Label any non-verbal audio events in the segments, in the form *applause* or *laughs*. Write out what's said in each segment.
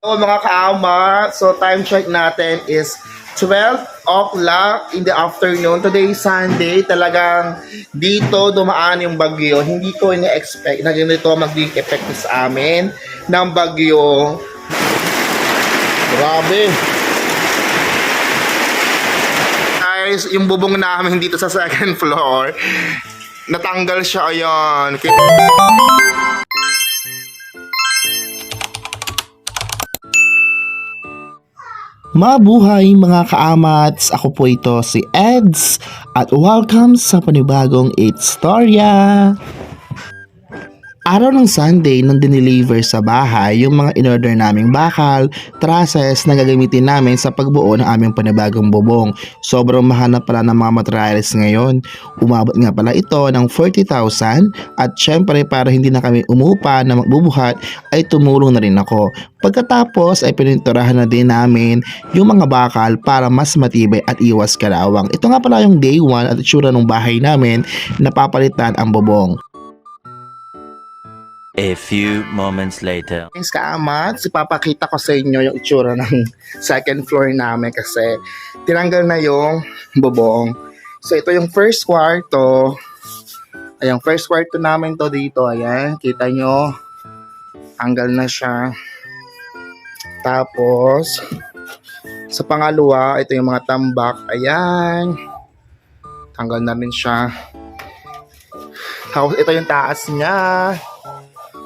So mga kaama, so time check natin is 12 o'clock in the afternoon. Today Sunday. Talagang dito dumaan yung bagyo. Hindi ko ina-expect na ganito magiging effect sa amin ng bagyo. Grabe. Guys, yung bubong namin dito sa second *laughs* floor, natanggal siya ayan. Kita Mabuhay mga kaamats! Ako po ito si Eds at welcome sa panibagong 8 Storya! Araw ng Sunday nang dineliver sa bahay yung mga in-order naming bakal, trusses na gagamitin namin sa pagbuo ng aming panibagong bubong. Sobrang mahal na pala ng mga materials ngayon. Umabot nga pala ito ng 40,000 at syempre para hindi na kami umupa na magbubuhat ay tumulong na rin ako. Pagkatapos ay pininturahan na din namin yung mga bakal para mas matibay at iwas kalawang. Ito nga pala yung day 1 at itsura ng bahay namin na papalitan ang bubong. A few moments later. Thanks kaamat, ipapakita ko sa inyo yung itsura ng *laughs* second floor namin kasi tinanggal na yung bubong. So ito yung first kwarto. Ayan, first kwarto namin to dito. Ayan, kita nyo. Tanggal na siya. Tapos, sa pangalawa, ito yung mga tambak. Ayan. Tanggal na rin siya. Tapos ito yung taas niya.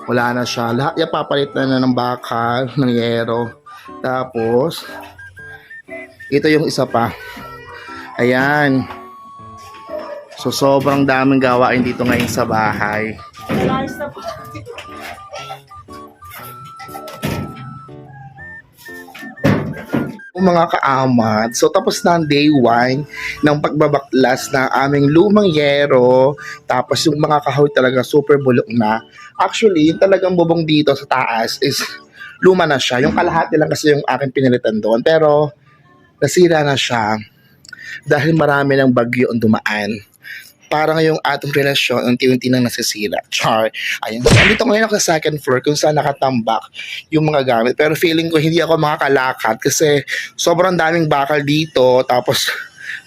Wala na siya. Lahat yan papalit na na ng bakal, ng yero. Tapos, ito yung isa pa. Ayan. So, sobrang daming gawain dito ngayon sa bahay. Mga kaamat. So, tapos na ang day 1 ng pagbabaklas ng aming lumang yero. Tapos yung mga kahoy talaga super bulok na. Actually, yung talagang bubong dito sa taas is luma na siya. Yung kalahati lang kasi yung aking pinilitan doon. Pero, nasira na siya dahil marami ng bagyo ang dumaan. Parang yung atong relasyon, unti-unti nang nasisira. Char. Ayun. So, andito ngayon ako sa second floor kung saan nakatambak yung mga gamit. Pero feeling ko hindi ako makakalakad kasi sobrang daming bakal dito. Tapos,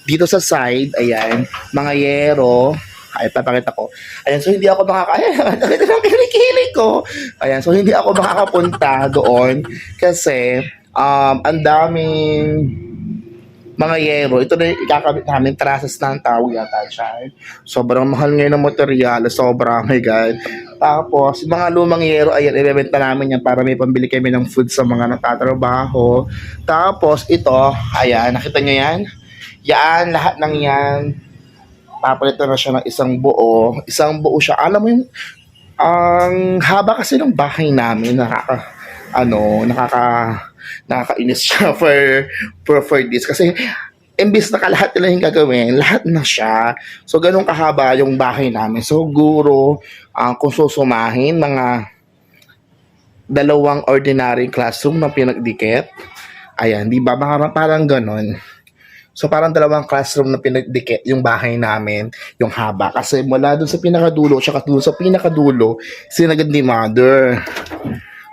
dito sa side, ayan, mga yero. Ay, papakita ko. Ayan, so hindi ako makaka... Ayan, *laughs* nakita ng ko. Ayan, so hindi ako makakapunta doon kasi um, ang daming mga yero. Ito na ikakabit namin. Trusses na ang tawag yata siya. Sobrang mahal ngayon ng material. Sobra, oh my God. Tapos, mga lumang yero, ayan, ibebenta namin yan para may pambili kami ng food sa mga natatrabaho. Tapos, ito, ayan, nakita nyo yan? Yan, lahat ng yan. Papalitan na siya ng isang buo. Isang buo siya. Alam mo yung, ang haba kasi ng bahay namin, nakaka, ano, nakaka, nakakainis siya *laughs* for, for, for this. Kasi, imbis na kalahat nila yung gagawin, lahat na siya. So, ganun kahaba yung bahay namin. So, guro, ang kung susumahin, mga dalawang ordinary classroom na pinagdikit. Ayan, di ba? Parang, parang ganun. So, parang dalawang classroom na pinagdikit yung bahay namin, yung haba. Kasi mula dun sa pinakadulo, tsaka dun sa pinakadulo, sinagad ni mother.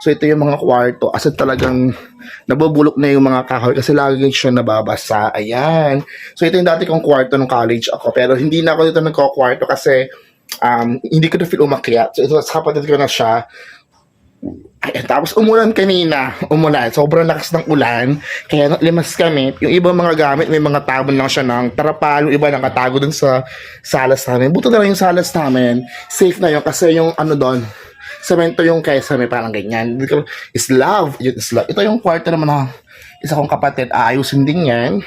So, ito yung mga kwarto. As talagang nabubulok na yung mga kahoy kasi lagi siya nababasa. Ayan. So, ito yung dati kong kwarto nung college ako. Pero hindi na ako dito nagko-kwarto kasi um, hindi ko na feel umakyat. So, ito sa kapatid ko na siya. Ayan, tapos umulan kanina. Umulan. Sobrang lakas ng ulan. Kaya limas kami. Yung ibang mga gamit, may mga tabon lang siya ng tarapal. Yung iba nakatago dun sa salas namin. Buto na lang yung salas namin. Safe na yun kasi yung ano doon, semento yung kesa may parang ganyan. Is love. Yun is love. Ito yung kwarto naman na isa kong kapatid. Aayusin din yan.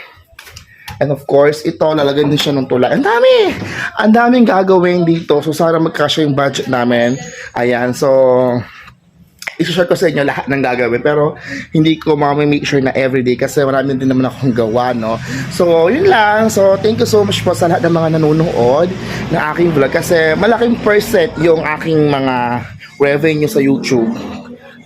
And of course, ito, lalagyan din siya ng tulay. Ang dami! Ang daming gagawin dito. So, sana magkasya yung budget namin. Ayan, so, isushare ko sa inyo lahat ng gagawin. Pero, hindi ko mamamake sure na everyday kasi marami din naman akong gawa, no? So, yun lang. So, thank you so much po sa lahat ng mga nanonood ng aking vlog kasi malaking percent yung aking mga revenue sa YouTube.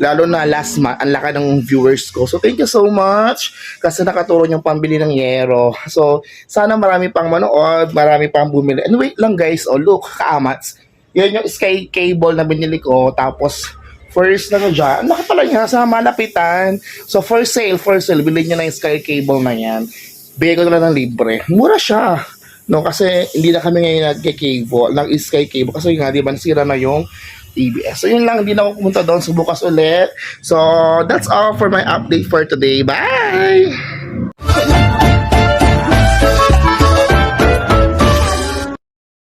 Lalo na last month, ang laka ng viewers ko. So, thank you so much kasi nakatulong yung pambili ng yero. So, sana marami pang manood, marami pang bumili. And wait lang guys, oh look, kaamats. Yan yung sky cable na binili ko. Tapos, first na to dyan. Laki pala niya sa malapitan. So, for sale, for sale, bilhin niyo na yung Sky Cable na yan. Bigay ko na ng libre. Mura siya. No, kasi hindi na kami ngayon nag-cable, nag-Sky Cable. Kasi nga, di ba, nasira na yung TBS. So, yun lang. Hindi na ako pumunta doon. So, bukas ulit. So, that's all for my update for today. Bye!